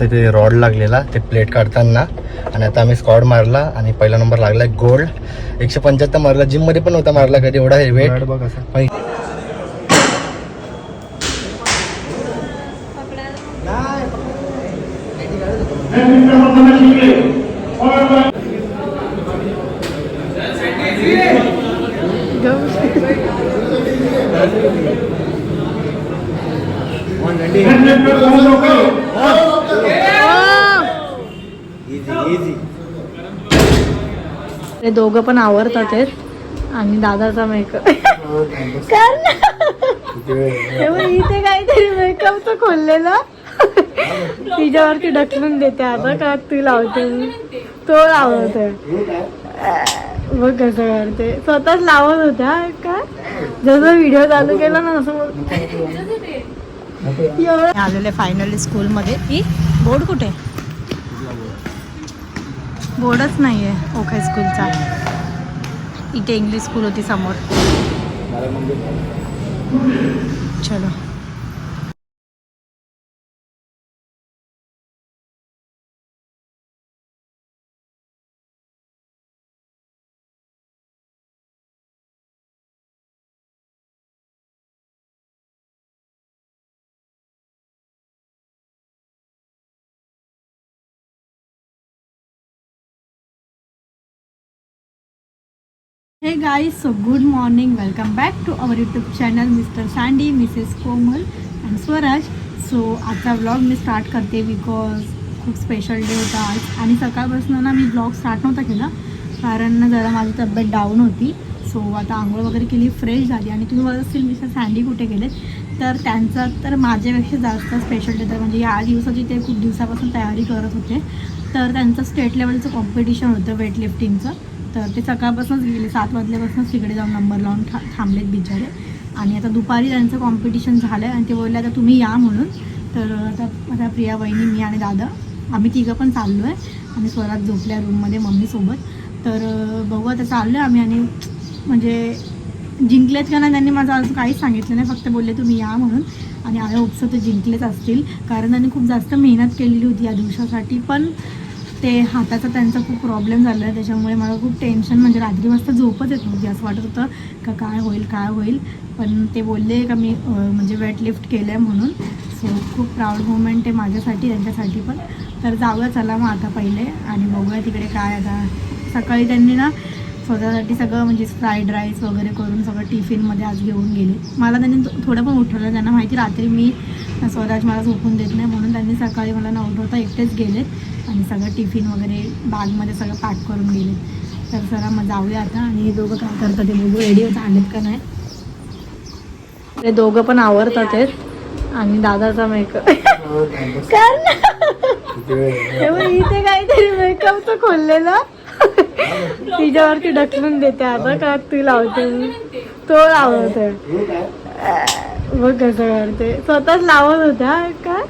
ते रॉड लागलेला ते प्लेट काढताना. आणि आता आम्ही स्कॉड मारला आणि पहिला नंबर लागला गोल्ड एकशे पंच्याहत्तर मारला. जिममध्ये पण नव्हता मारला कधी एवढा वेट बघ असं. दोघं पण आवडतात आहेत. आणि दादाचा मेकअप कर ना इथे काहीतरी मेकअपचं खोललेलं. तिच्यावरती ढकलून देते. आता का तू लावते? तो लावतोय बघ कसं करते. स्वतःच लावत होत्या. का? जसं व्हिडिओ चालू केला ना असं आलेले फायनली स्कूलमध्ये बोर्ड कुठे? बोर्डच नाहीये ओके स्कूलचा. इथे इंग्लिश स्कूल होती समोर. चलो. हे guys so good morning welcome back to our YouTube channel mister Sandy missus Komal and Swaraj so आजचा व्लॉग मी स्टार्ट करते बिकॉज खूप स्पेशल डे होता आज. आणि सकाळपासून ना मी ब्लॉग स्टार्ट नव्हता केला कारण ना जरा माझी तब्येत डाऊन होती. सो आता आंघोळ वगैरे केली फ्रेश झाली. आणि तुम्ही बघत असतील मिस्टर सँडी कुठे गेले? तर त्यांचा तर माझ्यापेक्षा जास्त स्पेशल डे तर म्हणजे या दिवसाची ते खूप दिवसापासून तयारी करत होते. तर त्यांचं स्टेट लेवलचं कॉम्पिटिशन होतं वेटलिफ्टिंगचं तर ते सकाळपासूनच गेले सात वाजल्यापासूनच तिकडे जाऊन नंबर लावून था थांबलेत बिचारे. आणि आता दुपारी त्यांचं कॉम्पिटिशन झालं आहे आणि ते बोलले आता तुम्ही या म्हणून. तर आता आता प्रिया वहिनी मी आणि दादा आम्ही तिघं पण चाललो आहे आणि स्वरात झोपल्या रूममध्ये मम्मीसोबत तर बघू आता चाललो आहे आम्ही आणि म्हणजे जिंकलेत का नाही त्यांनी माझं असं काहीच सांगितलं नाही. फक्त बोलले तुम्ही या म्हणून. आणि आय होपसो ते जिंकलेच असतील. कारण त्यांनी खूप जास्त मेहनत केलेली होती या दिवसासाठी. पण ते हाताचा त्यांचा खूप प्रॉब्लेम झाला आहे. त्याच्यामुळे मला खूप टेन्शन म्हणजे रात्री वाजता झोपच येत नव्हती. असं वाटत होतं का काय होईल काय होईल. पण ते बोलले का मी म्हणजे वेट लिफ्ट केलं आहे म्हणून. सो खूप प्राऊड मुवमेंट आहे माझ्यासाठी त्यांच्यासाठी पण. तर जाऊया चला मग आता पहिले आणि बघूया तिकडे काय आता. सकाळी त्यांनी ना स्वतःसाठी सगळं म्हणजे फ्राईड राईस वगैरे करून सगळं टिफिनमध्ये आज घेऊन गेले. मला त्यांनी थोडं पण उठवलं. त्यांना माहिती रात्री मी स्वराज मला झोपून देत नाही म्हणून त्यांनी सकाळी मला न उठवता एकटेच गेलेत. आणि सगळं टिफिन वगैरे बागमध्ये सगळं पॅक करून गेले तर सर मग जाऊया आता. आणि हे दोघं काय करतात ते बघू. रेडिओ आलेत का नाही? ते दोघं पण आवडतात आहेत. आणि दादाचा मेकअप कर इथे काहीतरी मेकअपचं खोललेलं. तिच्यावरती ढकलून देते आता. का तू लावते? तो लावत बघ कसं करते. स्वतःच लावत होत्या. का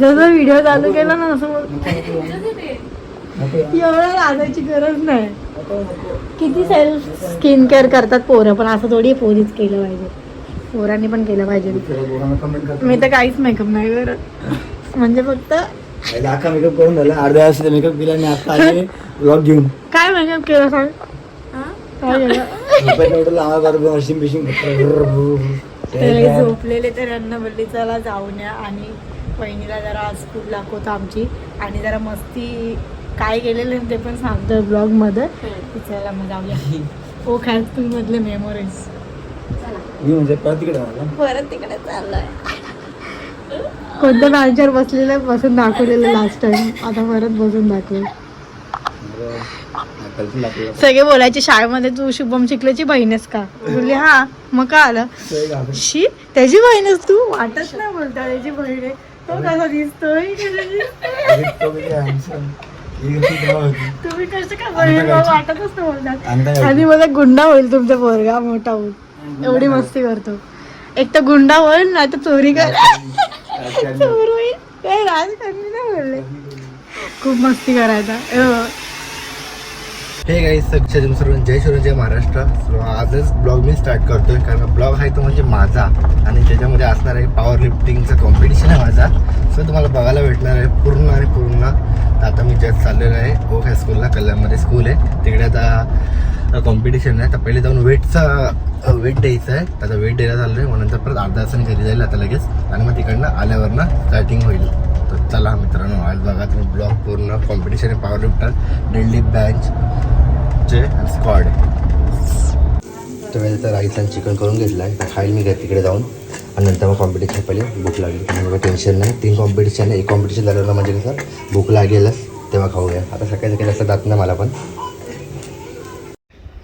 जसं व्हिडिओ चालू केला ना असं एवढं लाजायची गरज नाही. किती सेल्फ स्किन केअर करतात पोरं पण असं थोडी पोरीच केलं पाहिजे. पोरांनी पण केलं पाहिजे. मी तर काहीच मेकअप नाही करत. म्हणजे फक्त लाखा मेकअप करून झाला. अर्ध्या वर्षाचा मेकअप केला आणि आता आले ब्लॉग घेऊन. काय मेकअप केलं सांग? काय केलं? लावा बरोबर मशीन झोपलेले तर यांना बोलली चला जाऊन या आणि बहिणीला जरा आज खूप दाखवतो आमची. आणि जरा मस्ती काय केलेलं ते पण सांगतो ब्लॉगमध्ये की चला मग जाऊया. ओ खॅस्पूल मधले मेमोरीज मी म्हणजे परत तिकडे आला. परत तिकडे चाललंय. कोणत्या मॅनेजर बसलेलं बसून दाखवलेलं लास्ट टाइम आता परत बसून दाखवेल. सगळे बोलायचे शाळेमध्ये तू शुभम चिखलेची बहीणच का? बोलली हा. मग का आलं? शी त्याची बहीणच तू? वाटत नाही बोलता त्याची बहीण आहे. तो कसा दिसतोय? तुम्ही कसं का वाटतच बोलतात आणि मला गुंडा होईल तुमचा पोरगा मोठा होईल एवढी मस्ती करतो एक तर गुंडा होईल नाही तर चोरी कर चोर होईल काय राजकारणी नाही बोलले खूप मस्ती करायचा. हे काही सगळे सर्व जय शिवराय जय महाराष्ट्र. सो आजच ब्लॉग मी स्टार्ट करतोय कारण ब्लॉग आहे तो म्हणजे माझा. आणि त्याच्यामध्ये असणार आहे पॉवर लिफ्टिंगचं कॉम्पिटिशन आहे माझा. सो तुम्हाला बघायला भेटणार आहे पूर्ण आणि पूर्ण. तर आता मी जस्ट चाललेलो आहे ओक हायस्कूलला कल्याणमध्ये स्कूल आहे. तिकडे आता कॉम्पिटिशन आहे. तर पहिले जाऊन वेटचा वेट द्यायचं आहे. त्याचा आता वेट द्यायला चाललो आहे मग नंतर परत अर्धा तासाने घरी जाईल आता लगेच. आणि मग तिकडनं आल्यावरनं स्टार्टिंग होईल. चला मित्रांनो आज बघा तुम्ही ब्लॉक पूर्ण कॉम्पिटिशन आहे पॉवर लिफ्टर डेडली बँच चे स्क्वॉड तुम्ही तर आता राईस आणि चिकन करून घेतलं आहे तर खाईल मी घर तिकडे जाऊन. आणि नंतर मग कॉम्पिटिशन पहिले भूक लागली. म्हणजे काही टेन्शन नाही. तीन कॉम्पिटिशन आहे. एक कॉम्पिटिशन झालं म्हणजे कसं भूक लागेलच तेव्हा खाऊया. आता सकाळी सकाळी असं जात नाही मला पण.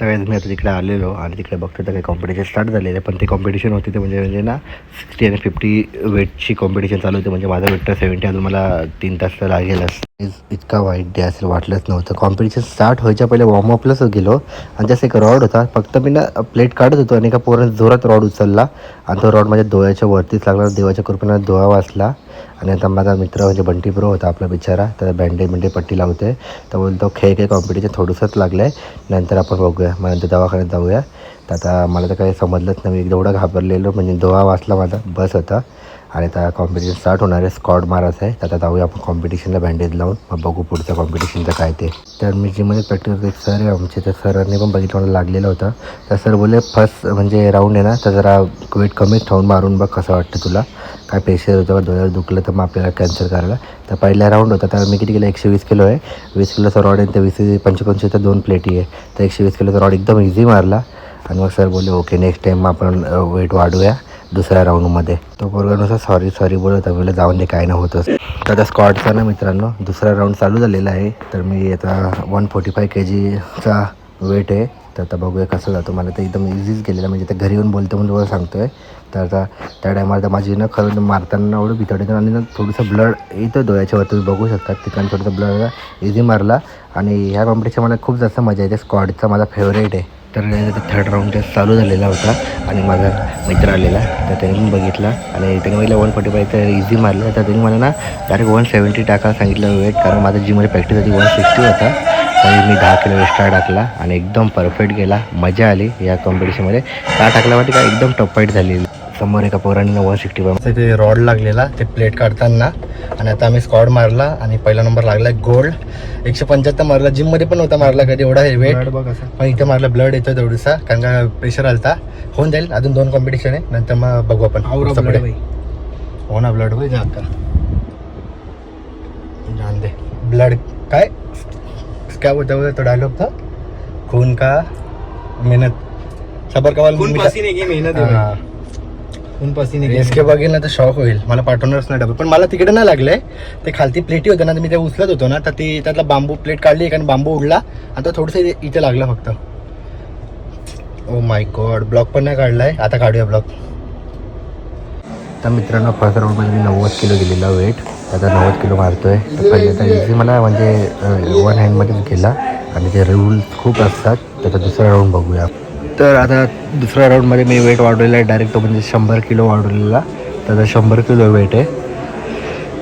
तर मी आता तिकडे आलेलो आणि तिकडे बघतो तर काही कॉम्पिटिशन स्टार्ट झालेलं आहे पण ते कॉम्पिटिशन होती ते म्हणजे म्हणजे ना सिक्स्टी आणि फिफ्टी वेटची कॉम्पिटिशन चालू होती म्हणजे माझा वेट तर सेवन्टी अजून मला तीन तास तर लागेलच. इतका वाईट डे असेल वाटलंच नव्हतं. कॉम्पिटिशन स्टार्ट व्हायच्या पहिले वॉर्मअपलाच गेलो. आणि जसं एक रॉड होता. फक्त मी ना प्लेट काढत होतो आणि एका पोराने जोरात रॉड उचलला. आणि तो रॉड माझ्या डोळ्याच्या वरतीच लागला. देवाच्या कृपेनं डोळा वाचला. आणि आता माझा मित्र म्हणजे बंटी प्रो होता आपला बिचारा. त्याला बँडेज बिंडे पट्टी लावते. तर बोलतो खेळ खेळ कॉम्पिटिशन थोडंसंच लागलं आहे नंतर आपण बघूया. मग नंतर दवाखान्यात जाऊया. तर आता मला तर काही समजलंच नाही. मी एवढं घाबरलेलो. म्हणजे डोळा वाचला माझा. बस होता आणि आता कॉम्पिटिशन स्टार्ट होणार आहे स्कॉड मारायचं आहे आता जाऊया आपण कॉम्पिटिशनला बँडेज लावून. मग बघू पुढचं कॉम्पिटिशनचं काय ते. तर मी जिममध्ये प्रॅक्टिस करतो एक सर आहे आमचे. त्या सरांनी पण बघितलं मला होता. तर सर बोलले फर्स्ट म्हणजे राऊंड आहे ना तर जरा वेट कमीच ठेवून मारून बघ कसं वाटतं तुला. काय प्रेशर होतं का डोळ्यावर दुखलं तर मग आपल्याला कॅन्सल करायला. तर पहिला राऊंड होता. तर मी किती केलं? एकशे वीस किलो आहे. वीस किलोचा रॉड आहे तर वीस पंचपंचवीस तर दोन प्लेटी आहे. तर एकशे वीस किलोचा रॉड एकदम इझी मारला. आणि मग सर बोलले ओके नेक्स्ट टाईम आपण वेट वाढूया. दुसऱ्या राऊंडमध्ये तो पोरगानुसार सॉरी सॉरी बोलत होता जाऊन दे काय ना होतंच तर आता स्कॉटचा ना मित्रांनो दुसरा राऊंड चालू झालेला आहे. तर मी आता वन फोर्टी फाय के जीचा वेट आहे. तर आता बघूया कसं जातो. मला तर एकदम इझीच गेलेला म्हणजे ते घरी येऊन बोलतो म्हणून तुम्हाला सांगतो आहे तर आता त्या टायमाला तर माझी ना खरं मारताना एवढं भितडे आणि ना थोडंसं ब्लड येतं डोळ्याच्यावर तुम्ही बघू शकता ठिकाणी थोडंसं ब्लड इझी मारला. आणि ह्या कॉम्पिटिशन मला खूप जास्त मजा येते. स्कॉडचा माझा फेवरेट आहे. तर थर्ड राऊंड टेस्ट चालू झालेला होता आणि माझा मित्र आलेला तर त्याने पण बघितला आणि त्याने मला वन फोर्टी फाय तर इझी मारलं. तर त्याने मला ना डायरेक्ट वन सेवन्टी टाकायला सांगितलं वेट कारण माझं जिममध्ये प्रॅक्टिस होती वन सिक्स्टी होता. तरी मी दहा किलो एक्स्ट्रा टाकला आणि एकदम परफेक्ट गेला. मजा आली या कॉम्पिटिशनमध्ये का टाकला वाटते का? एकदम टॉप फाईट झालेली समोर एका पोरांनी वन सिक्स्टी फाय ते रॉड लागलेला ते प्लेट काढताना. आणि आता आम्ही स्कॉड मारला आणि पहिला नंबर लागला गोल्ड एकशे पंच्याहत्तर मारला. जिममध्ये पण नव्हता मारला कधी. एवढा हे वेट बघ असं. पण इथे मारला. ब्लड येतो तेवढीसा. कारण का प्रेशर आलता. होऊन जाईल. अजून दोन कॉम्पिटिशन आहे. नंतर मग बघू आपण. हो ना ब्लड का जान दे. ब्लड काय? क्या बोलता बोलता तो डायलॉग था? खून का मेहनत। सबर का वाला खून पसीने की मेहनत हा. आहे खून पसीने की एसके बघेल ना तर शॉक होईल। मला पाठवणारच नाही डबल पण मला तिकडे नाही लागले ते खालती प्लेटी होते ना तर मी ते उचलत होतो ना तर ती त्यातला बांबू प्लेट काढली आणि बांबू उडला. आणि तो थोडंसं इथे लागला फक्त. ओ माय गॉड ब्लॉक पण नाही काढलाय. आता काढूया ब्लॉक तर मित्रांनो फर्स्ट राऊंडमध्ये मी नव्वद किलो गेलेला वेट आता नव्वद किलो मारतो तर पहिले तर इझी मला म्हणजे वन हँडमध्येच गेला आणि ते रूल्स खूप असतात. त्याचा दुसरा राऊंड बघूया. तर आता दुसऱ्या राऊंडमध्ये मी वेट वाढवलेला आहे. डायरेक्ट तो म्हणजे शंभर किलो वाढवलेला. त्याचा शंभर किलो वेट आहे.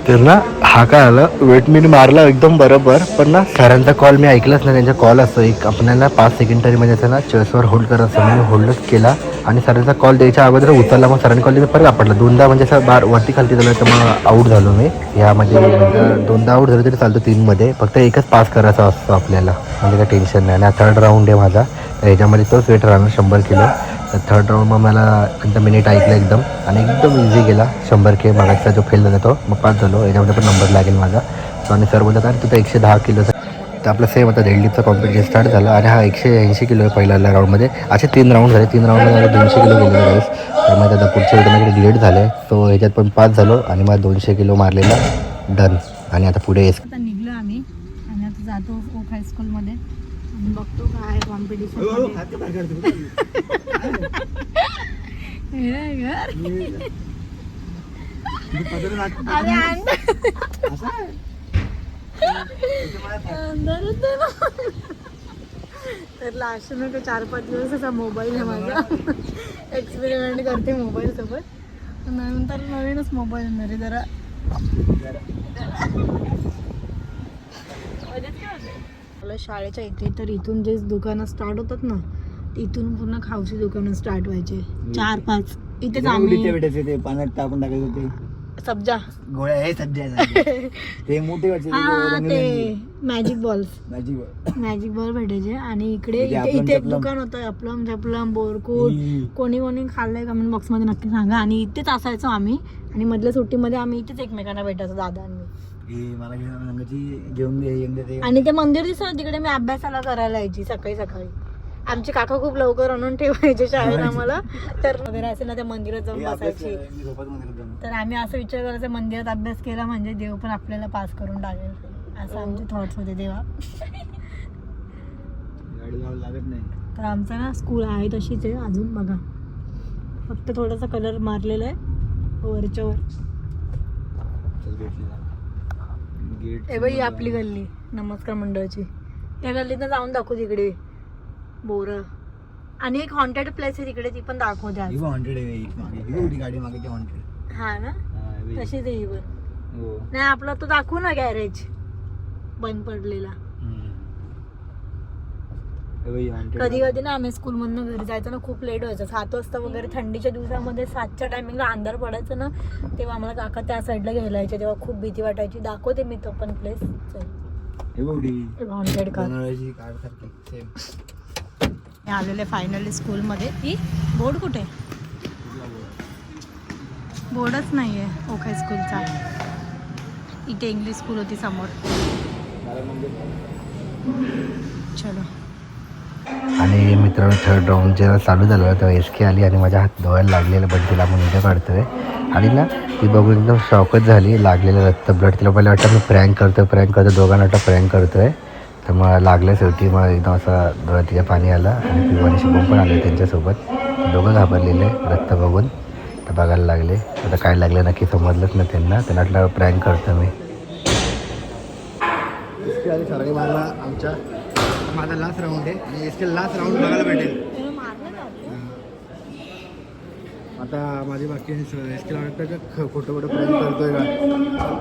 तर ना हा काय आलं? वेट मी मारला एकदम बरोबर. पण ना सरांचा कॉल मी ऐकलाच नाही. त्यांचा कॉल असतो एक आपल्याला पाच सेकंड तरी म्हणजे ना चेसवर होल्ड करायचं असतं होल्डच केला. आणि सरांचा कॉल द्यायच्या अगोदर उचलला. मग सरांनी कॉल परत आपडला दोनदा म्हणजे असं बार वरती खालती झालं तर मग आऊट झालो मी. ह्यामध्ये म्हणजे दोनदा आऊट झालं तरी चालतो तीनमध्ये फक्त एकच पास करायचा असतो आपल्याला. म्हणजे काय टेन्शन नाही. आणि थर्ड राऊंड आहे माझा. तर ह्याच्यामध्ये तोच वेट राहणार शंभर किलो. तर थर्ड राऊंड मग मला एकदम मिनिट ऐकलं एकदम. आणि एकदम इझी गेला. शंभर के मागाचा जो फेल झाला तो. मग पास झालो. याच्यामध्ये पण नंबर लागेल माझा. सो आणि सर बोलतात अरे तुझा एकशे दहा किलोचा तर आपलं सेम आता दिल्लीचं कॉम्पिटिशन स्टार्ट झालं. आणि हा एकशे ऐंशी किलो आहे पहिल्या राऊंडमध्ये असे तीन राऊंड झाले. तीन राऊंडमध्ये मला दोनशे किलो गेले राईस त्यामुळे आता पुढच्या वेळी माझ्याकडे डिलेट झाले सो ह्याच्यात पण पास झालो आणि मला दोनशे किलो मारलेला. डन आणि आता पुढे एस आता निघलो आम्ही आणि आता जातो ओक हायस्कूलमध्ये आणि बघतो काय कॉम्पिटिशन तर लास्ट मी चार पाच दिवस असा मोबाईल आहे माझा. एक्सपेरिमेंट करते मोबाईल सोबत. नंतर नवीनच मोबाईल येणार आहे जरा. मला शाळेच्या इथे तर इथून जे दुकानं स्टार्ट होतात ना तिथून पूर्ण खाऊची दुकानं स्टार्ट व्हायचे. चार पाच. इथेच आम्ही भेटायचे ते? पाण्यात टाकून टाकायचं ते. सब्जा. गोळ्या हे सध्या ते मोठे ते magic balls magic magic ball भेटायचे. आणि इकडे इथे इथे इथे एक. दुकान होतं अपलम झपलम बोरकूट. कोणी कोणी खाल्लंय कमेंट बॉक्समध्ये नक्की सांगा. आणि इथेच असायचो आम्ही. आणि मधल्या सुट्टीमध्ये आम्ही इथेच एकमेकांना भेटायचो दादा आणि मी. हे आणि ते मंदिर दिसत तिकडे मी अभ्यासाला करायला यायची सकाळी सकाळी. आमचे काका खूप लवकर आणून ठेवायचे शाळेत आम्हाला. तर वगैरे असेल ना त्या मंदिरात जाऊन हे बसायची. तर आम्ही असं विचार करायचा मंदिरात अभ्यास केला म्हणजे देव पण आपल्याला पास करून टाकेल. असं आमचे थॉट्स होते नाही. तर आमचं ना स्कूल आहे तशीच आहे अजून बघा. फक्त थोडासा कलर मारलेला आहे वरच्या वर. गेट ए बाई आपली गल्ली. नमस्कार मंडळाची. त्या गल्लीत जाऊन दाखवू तिकडे. बोर. आणि एक हॉन्टेड प्लेस आहे तिकडे ती पण दाखवते आज हॉन्टेड आहे गाडी मागे ती हॉन्टेड हा ना? तशीच आहे ही पण. हो. नाही आपला तो दाखवू ना गॅरेज बंद पडलेला. कधी कधी ना आम्ही स्कूल मधनं घरी जायचं ना खूप लेट व्हायचं. सात वाजता वगैरे थंडीच्या दिवसामध्ये सातच्या टायमिंगला अंधार पडायचं ना तेव्हा आम्हाला काका त्या साईडला घ्यायला यायचे. तेव्हा खूप भीती वाटायची. दाखवते मी तो पण प्लेस आलेले फायनली स्कूलमध्ये ती बोर्ड कुठे? बोर्डच नाही आहे ओके स्कूलचा इथे इंग्लिश स्कूल होती समोर. चलो. आणि मित्रांनो थर्ड राऊंड जेव्हा चालू झालं तेव्हा एस के आली आणि माझ्या हात धुवायला लागलेलं पण तिला आपण उद्या आहे आणि ना ती बघून एकदम शॉकच झाली लागलेलं रक्त ब्लड तिला पहिलं वाटतं मी प्रँक करतो प्रँक करतो दोघांना वाटतं प्रँक आहे तर मग लागल्या शेवटी मग एकदम असा डोळ्यात तिच्या पाणी आलं आणि पिवानी शिकून पण आले त्यांच्यासोबत. दोघं घाबरलेले रक्त बघून तर बघायला लागले. आता काय लागलं नक्की समजलंच ना त्यांना. त्यांना वाटलं प्रँक करतो मी. सरांनी आमच्या. माझा लास्ट राऊंड आहे. आणि एस के लास्ट राऊंड बघायला भेटेल. आता माझी बाकी एस के वाटतं का ख- खोटं खोटं प्रयत्न करतोय का?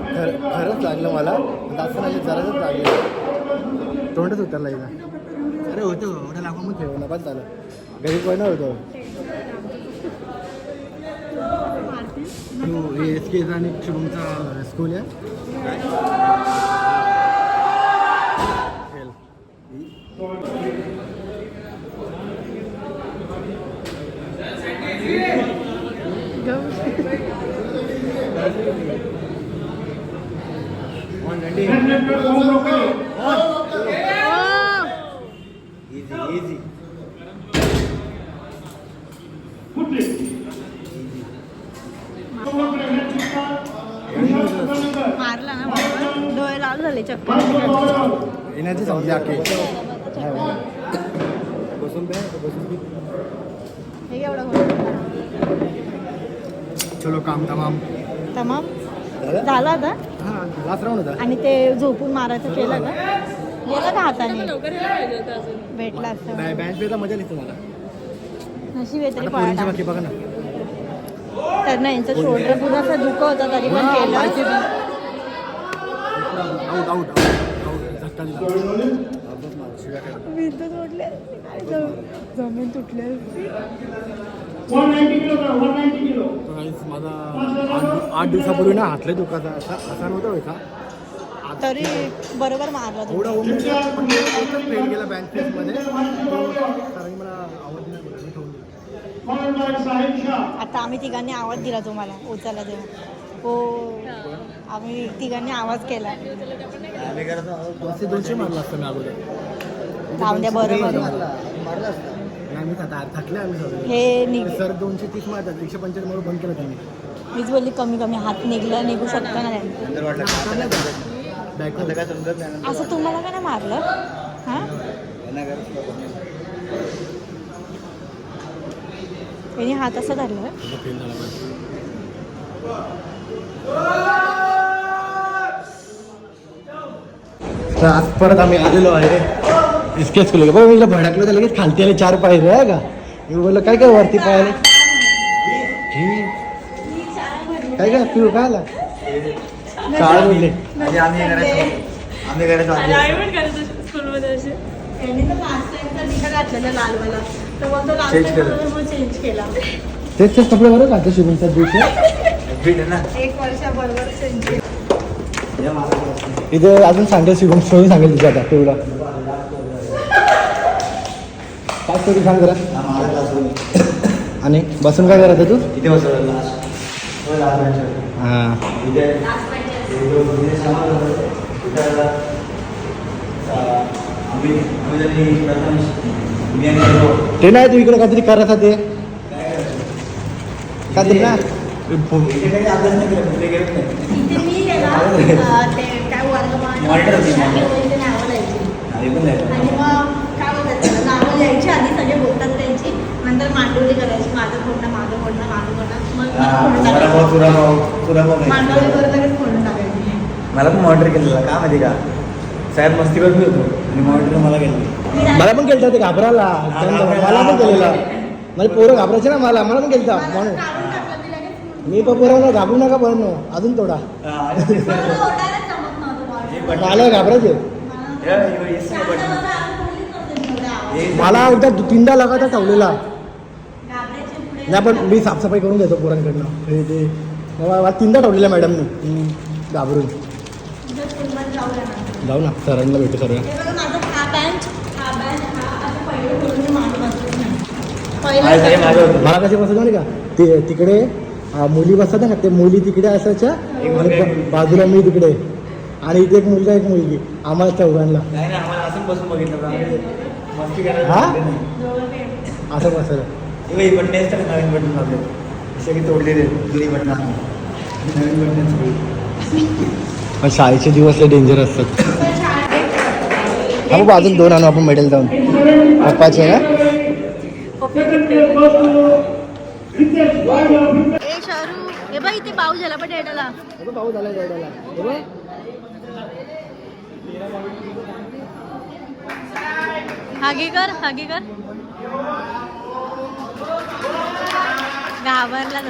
खर खरंच लागलं मला. आता असं नाही जराच लागलं. तोंडच उतरला इथं अरे होतं एवढं लागून मग खेळ पण झालं घरी पण होतं? हो एस केचा आणि शुभमचा स्कूल आहे. मारला ना डोळे लाल झाले चक्कर येण्याची समजा की बसून. हे एवढं. चलो काम तमाम. तमाम? झालं आता? हां आणि ते झोपून मारायचं केलं का गेलं का हाताने? भेटला असतं. नशीब आहे तरी आता पोरींच्या पळाला बाकी बघा ना. तर ना यांचं शोल्डर पुढं असं दुखं होतं तरी पण केलं. आऊट आऊट आऊट guys माझा आठ आठ दिवसापूर्वी ना हातले दुखाचा असा असा नव्हता व्हायचा तरी बरोबर मारला तो गेला बँक मला मी ठेवून दिला. आता आम्ही तिघांनी आवाज दिला तुम्हाला उचलला तेव्हा. हो. आम्ही तिघांनी आवाज केला. दोनशे दोनशे मारला असतं मी अगोदर. द्या बरोबर मारला असता. हे निघ सर दोनशे तीस मारतात एकशे मारून बंद केलं त्यांनी. मीच बोलली कमी कमी हात निघला निघू शकतो ना त्यांनी असं तुम्हाला का नाही मारलं? हा? त्यांनी हात असा धरला. तर आज परत आम्ही आलेलो आहे. स्केच केलं बघ मी भडकलो तर लगेच खालती आले चार पायरे आहे का? मी बोललो काय काय वरती पाहिले ही. काय काय पिऊ काय आला? चाळ बोलले. आम्ही आम्ही करायचो. त्यांनी तर last time चा निघा घातलेला लालवाला. तर मग तो last Change time केलं. बरोबर मग इथे काय स्टोरी सांग जरा आणि बसून काय करायचं तू? किती वाजता हां ते. नाही तू इकडे काहीतरी करायचं? ते काहीतरी ना. इथे मी गेला अं, ते काय वर्गमान Monitor होती. आणि मग काय बोलतात त्याला, नावं लिहायची आधी सगळे बोलतात त्यांची नंतर मांडवली करायची माझं फोडणं माझं फोडणं माझं फोडणं मग मी फोडून टाकायची. मांडवलीवर लगेच फोडून टाकायची मला पण मॉनिटर केलेला का माहिती का साहेब मस्ती करत मी होतो आणि मॉनिटर मला केलं मला पण केलं ते घाबराला मला पण केलेला म्हणजे पोरं घाबरायचे ना मला मला पण केलं म्हणून टाकलं मी पण पोरांना घाबरू नका बनू अजून थोडा मला. मला घाबरायचे मला एकदा दु- तीनदा लगातार ठेवलेला पुढे नाही पण मी साफसफाई करून घेतो पोरांकडनं. हे ते मला तीनदा ठेवलेला मॅडमने. घाबरून. जाऊ ना सरांना भेटू सर हे बघा माझा हा बेंच हा बेंच हा असं पहिलं करून मी मागे बसत नाही पहिलं मला कशी बसत नाही का? ते तिकडे मुली बसतात ना ते मुली तिकडे असायच्या आणि बाजूला मी तिकडे. आणि इथे एक मुलगा एक मुलगी आम्हाला चौघांना. नाही नाही आम्हाला असं बसून बघितलं पण आम्ही मस्ती करायला हा? असं बसायला. हे ही बटणं आहेत का नवीन बटन असे की तोडलेले जुनी बटन नवीन बटन सगळी. शाळेचे दिवस लय डेंजर असतात. हा बाबा अजून दोन आणू आपण मेडल जाऊन. पप्पाचे ना? हे पाऊस झाला पण झाला हागे कर हागे कर. घाबरला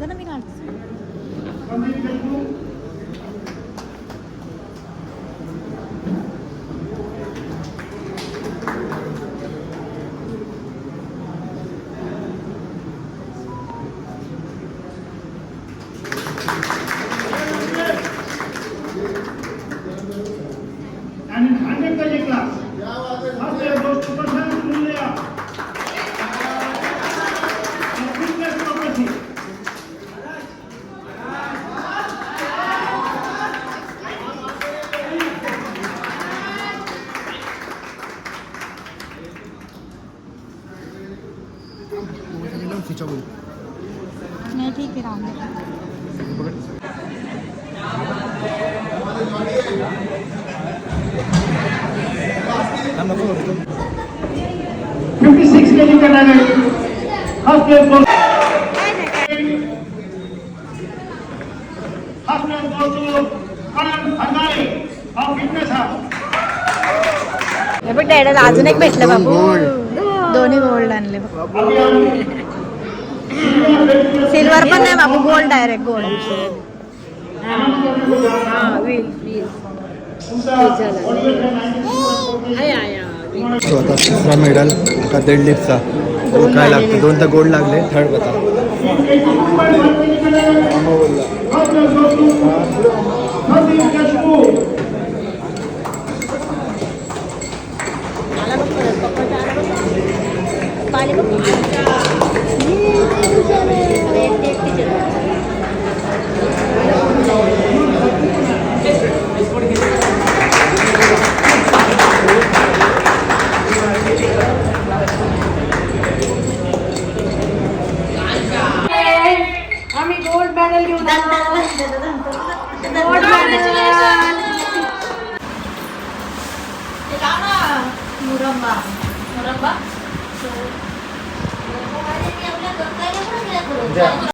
जरा मी काढते. हास्य गोष्ट आनंद भंडारे हा फिटनेस हा. हे बघ डॅडाला अजून एक भेटलं बाबू. दोन्ही गोल्ड आणले सिल्वर पण नाही बाबू गोल्ड डायरेक्ट गोल्ड आता तिसरा मेडल आता डेडलिफ्टचा काय लागतं? दोन तर गोल्ड लागले. Third Atrasou tudo. Nós temos que ajudar.